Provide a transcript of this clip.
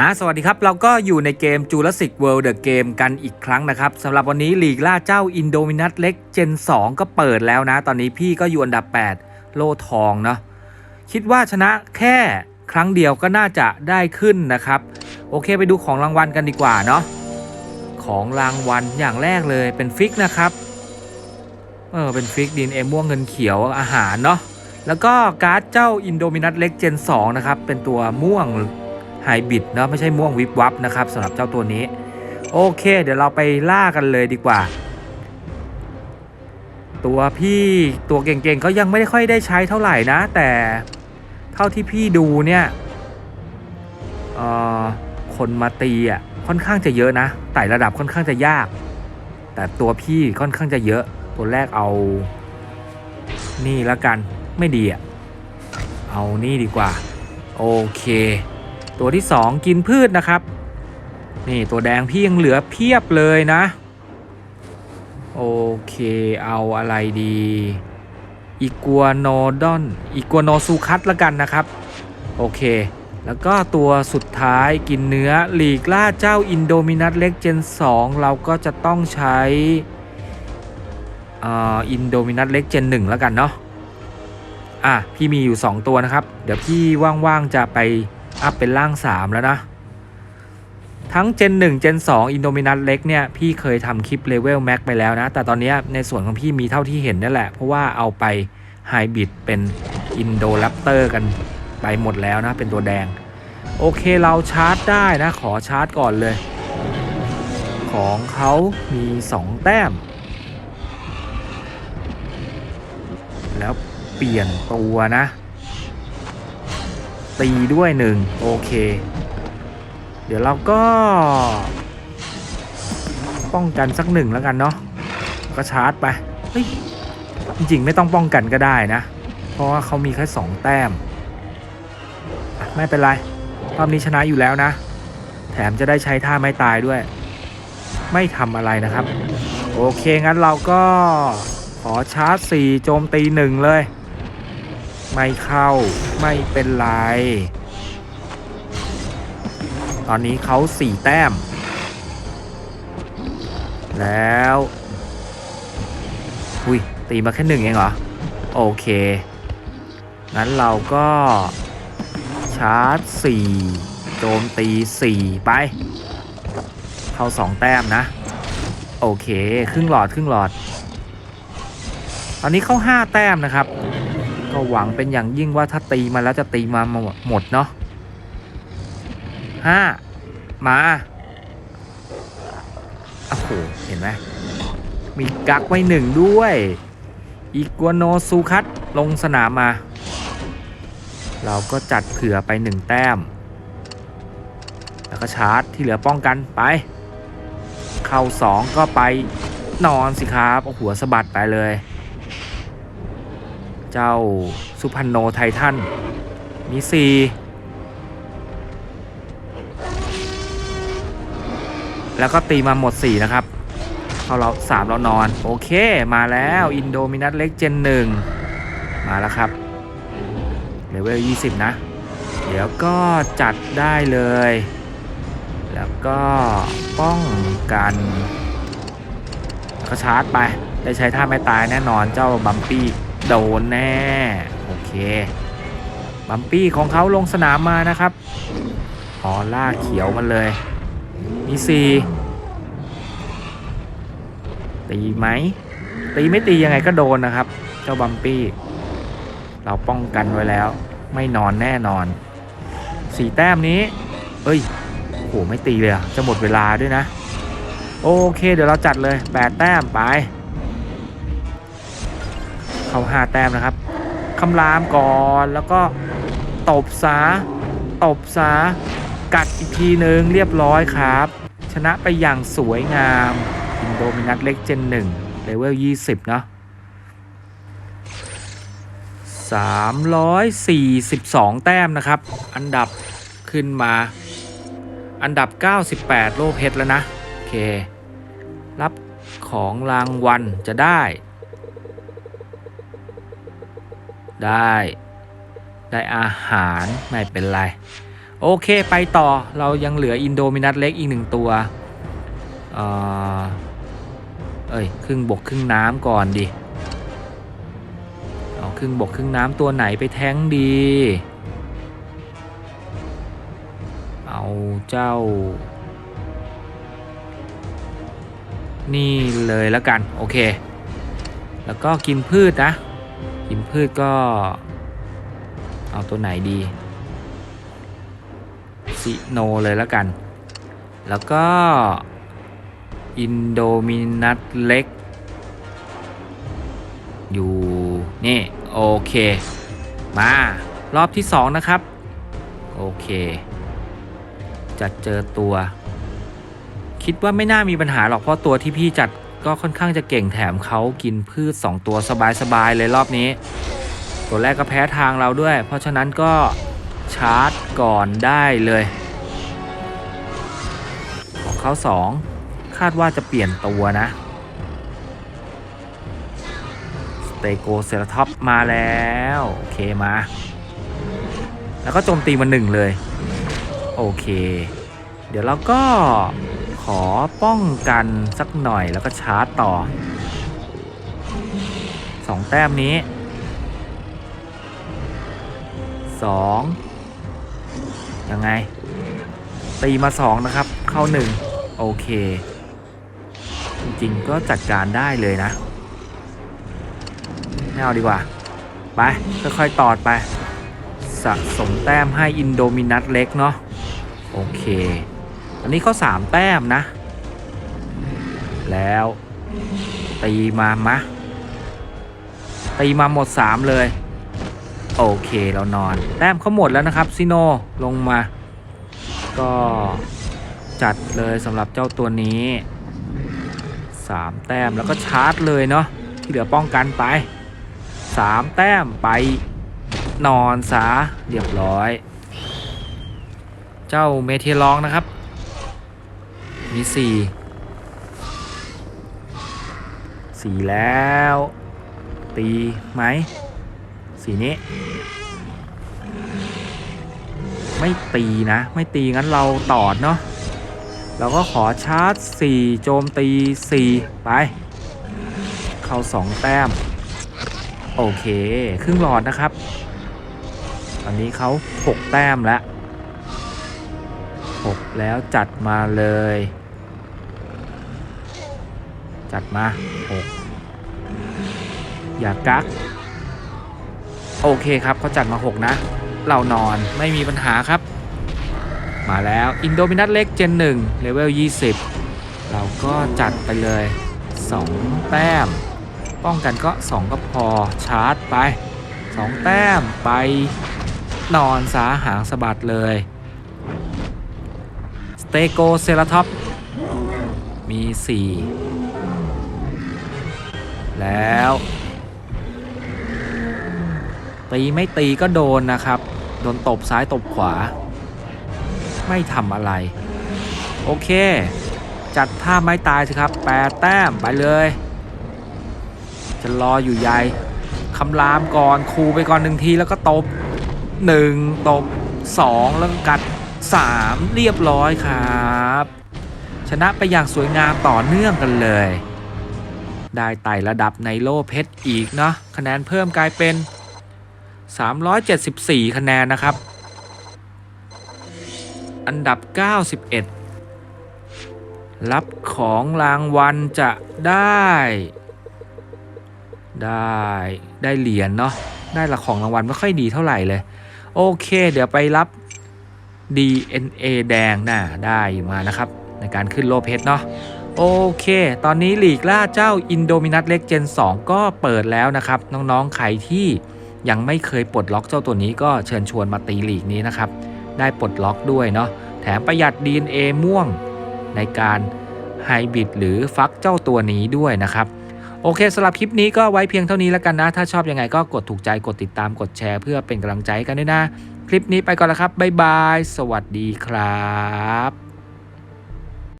อ่าสวัสดีครับ เราก็อยู่ในเกม Jurassic World The Game กันอีกครั้งนะครับสำหรับวันนี้ลีกล่าเจ้า Indominus เล็ก Gen 2ก็เปิดแล้วนะ ตอนนี้พี่ก็อยู่อันดับ 8 โลทองเนาะคิดว่าชนะแค่ครั้งเดียวก็น่าจะได้ขึ้นนะครับ โอเคไปดูของรางวัลกันดีกว่าเนาะของรางวัลอย่างแรกเลยเป็นฟิกนะครับ เออเป็นฟิกดินเอม่วงเงินเขียวอาหารเนาะแล้วก็การ์ดเจ้า Indominus เล็ก Gen 2นะครับ เป็นตัวม่วงไฮบิดเนาะไม่ใช่ม่วงวิบวับนะครับสำหรับเจ้าตัวนี้ โอเค เดี๋ยวเราไปล่ากันเลยดีกว่า ตัวพี่ตัวเก่งๆก็ยังไม่ได้ค่อยได้ใช้เท่าไหร่นะ แต่เท่าที่พี่ดูเนี่ยเออคนมาตีอะค่อนข้างจะเยอะนะไต่ระดับค่อนข้างจะยาก แต่ตัวพี่ค่อนข้างจะเยอะ ตัวแรกเอา นี่ล้วกันไม่ดีอะเอานี่ดีกว่า โอเค ตัวที่ 2 กินพืชนะครับ นี่ตัวแดงพี่ยังเหลือเพียบเลยนะ โอเคเอาอะไรดีอีกัวโนดอนอีกัวโนซูคัตละกันนะครับ โอเค แล้วก็ตัวสุดท้ายกินเนื้อหลีกล่าเจ้าอินโดมินัสเล็กเจน 2 เราก็จะต้องใช้ อินโดมินัสเล็กเจน1แล้วกันเนาะอะพี่มีอยู่ 2 ตัวนะครับ เดี๋ยวพี่ว่างๆจะไปอัพเป็นร่าง 3 แล้วนะ ทั้ง Gen 1 Gen 2 Indominus เล็กเนี่ยพี่เคยทำคลิปเลเวลแม็กไปแล้วนะ แต่ตอนนี้ในส่วนของพี่มีเท่าที่เห็นนั่นแหละ เพราะว่าเอาไปไฮบริดเป็น Indoraptor กันไปหมดแล้วนะ เป็นตัวแดง โอเคเราชาร์จได้นะ ขอชาร์จก่อนเลย ของเขามี 2 แต้ม แล้ว เปลี่ยนตัวนะ ตีด้วยหนึ่งโอเค เดี๋ยวเราก็ ป้องกันสักหนึ่งแล้วกันเนาะก็ชาร์จไปเฮ้ยจริงๆไม่ต้องป้องกันก็ได้นะ เพราะว่าเขามีแค่สองแต้ม ไม่เป็นไรรอบนี้ชนะอยู่แล้วนะ แถมจะได้ใช้ท่าไม่ตายด้วย ไม่ทำอะไรนะครับ โอเคงั้นเราก็ขอชาร์จ4โจมตีหนึ่งเลย ไม่เข้าไม่เป็นไร ตอนนี้เขาสี่แต้ม แล้วอุ้ยตีมาแค่หนึ่งเองเหรอ โอเค งั้นเราก็ชาร์จสี่โจมตีสี่ไป เข้าสองแต้มนะ โอเค ครึ่งหลอดครึ่งหลอด ตอนนี้เข้าห้าแต้มนะครับ ก็หวังเป็นอย่างยิ่งว่าถ้าตีมาแล้วจะตีมาหมดเนาะห้ามาโอ้โหเห็นไหมมีกักไว้หนึ่งด้วย อีกัวโนซูคัตลงสนามมา เราก็จัดเผื่อไปหนึ่งแต้ม แล้วก็ชาร์จที่เหลือป้องกันไป เข้าสองก็ไปนอนสิครับเอาหัวสะบัดไปเลย เจ้าสุพันโนไททัน มีสี่แล้วก็ตีมาหมด 4 นะครับ เขาเราสามเรานอน โอเคมาแล้วอินโดมินัสเล็กเจนหนึ่งมาแล้วครับเลเวล20 นะ เดี๋ยวก็จัดได้เลย แล้วก็ป้องกันก็ชาร์จไป ได้ใช้ท่าไม่ตายแน่นอนเจ้าบัมปี้ โดนแน่ โอเค บัมปี้ของเขาลงสนามมานะครับออล่าเขียวมันเลย มีสีตีไหม ตีไม่ตียังไงก็โดนนะครับ เจ้าบัมปี้ เราป้องกันไว้แล้ว ไม่นอนแน่นอน สีแต้มนี้ เอ้ยโหไม่ตีเลยอะจะหมดเวลาด้วยนะ โอเค เดี๋ยวเราจัดเลยแปดแต้มไป เขาหาแต้มนะครับคำรามก่อนแล้วก็ตบซาตบซากัดอีกทีหนึ่งเรียบร้อยครับ ชนะไปอย่างสวยงามอินโดมินัสเล็กเจนหนึ่งเลเวล20เนาะ342แต้มนะครับ อันดับขึ้นมา อันดับ98โลเพชรแล้วนะ โอเค รับของรางวัลจะได้ ได้ ได้อาหารไม่เป็นไร โอเคไปต่อเรายังเหลืออินโดมินัสเล็กอีกหนึ่งตัวเออเอ้ยครึ่งบกครึ่งน้ำก่อนดิเอาครึ่งบกครึ่งน้ำตัวไหนไปแท้งดี เอาเจ้า นี่เลยแล้วกัน โอเค แล้วก็กินพืชนะ กินพืชก็ เอาตัวไหนดีซิโนเลยแล้วกัน แล้วก็ อินโดมินัสเล็ก อยู่ นี่ โอเค มารอบที่สองนะครับ โอเคจัดเจอตัว คิดว่าไม่น่ามีปัญหาหรอกเพราะตัวที่พี่จัด ก็ค่อนข้างจะเก่งแถมเขากินพืช 2 ตัวสบายๆเลยรอบนี้ ตัวแรกก็แพ้ทางเราด้วย เพราะฉะนั้นก็ชาร์จก่อนได้เลยของเขา2คาดว่าจะเปลี่ยนตัวนะสเตโกเซราท็อปมาแล้ว โอเคมา แล้วก็โจมตีมาหนึ่งเลย โอเค เดี๋ยวเราก็ ขอป้องกันสักหน่อยแล้วก็ชาร์จต่อสองแต้มนี้สองยังไง ตีมาสองนะครับ เข้าหนึ่งโอเค จริงๆก็จัดการได้เลยนะไม่เอาดีกว่า ไป ค่อยๆตอดไป สะสมแต้มให้อินโดมินัสเล็กเนาะโอเค อันนี้เขาสามแต้มนะ แล้วตีมามะตีมาหมด 3 เลย โอเคเรานอน แต้มเขาหมดแล้วนะครับซิโนลงมา ก็จัดเลยสำหรับเจ้าตัวนี้ 3 แต้มแล้วก็ชาร์จเลยเนาะที่เหลือป้องกันไป 3 แต้มไปนอนซะเรียบร้อย เจ้าเมเทลองนะครับ มีสี่สี่แล้ว ตีไหมสีนี้ ไม่ตีนะ ไม่ตีงั้นเราตอดเนาะเราก็ขอชาร์จ 4 โจมตี 4 ไป เข้า 2 แต้ม โอเค ครึ่งหลอดนะครับ ตอนนี้เขา 6 แต้มแล้ว 6 แล้วจัดมาเลย จัดมา 6 อย่ากัก โอเคครับเขาจัดมา 6 นะ เรานอนไม่มีปัญหาครับ มาแล้วอินโดมินัสเล็กเจน1เลเวล 20 เราก็จัดไปเลย 2 แต้ม ป้องกันก็ 2 ก็พอชาร์จไป 2 แต้มไปนอนสาหางสะบัดเลยสเตโกเซราท็อป มี 4 แล้ว ตีไม่ตีก็โดนนะครับ โดนตบซ้ายตบขวา ไม่ทำอะไร โอเค จัดท่าไม้ตายสิครับ แปดแต้มไปเลย จะรออยู่ใยคำรามก่อนคูไปก่อนหนึ่งทีแล้วก็ตบหนึ่งตบสองแล้วก็กัดสามเรียบร้อยครับ ชนะไปอย่างสวยงามต่อเนื่องกันเลย ได้ไต่ระดับในโล่เพชรอีกเนาะคะแนนเพิ่มกลายเป็น 374 คะแนนนะครับ อันดับ 91 รับของรางวัลจะได้ ได้ได้เหรียญเนาะได้ละของรางวัลไม่ค่อยดีเท่าไหร่เลย โอเค เดี๋ยวไปรับ DNA แดงน่ะได้มานะครับ ในการขึ้นโลเพชรเนาะโอเค ตอนนี้หลีกล่าเจ้าอินโดมินัสเล็กเจน 2 ก็เปิดแล้วนะครับ น้องๆ ใครที่ยังไม่เคยปลดล็อกเจ้าตัวนี้ก็เชิญชวนมาตีหลีกนี้นะครับ ได้ปลดล็อกด้วยเนาะ แถมประหยัด DNA ม่วงในการไฮบริดหรือฟักเจ้าตัวนี้ด้วยนะครับ โอเคสำหรับคลิปนี้ก็ไว้เพียงเท่านี้แล้วกันนะ ถ้าชอบยังไงก็กดถูกใจ กดติดตาม กดแชร์ เพื่อเป็นกำลังใจกันด้วยนะ คลิปนี้ไปก่อนแล้วครับ บ๊ายบาย สวัสดีครับ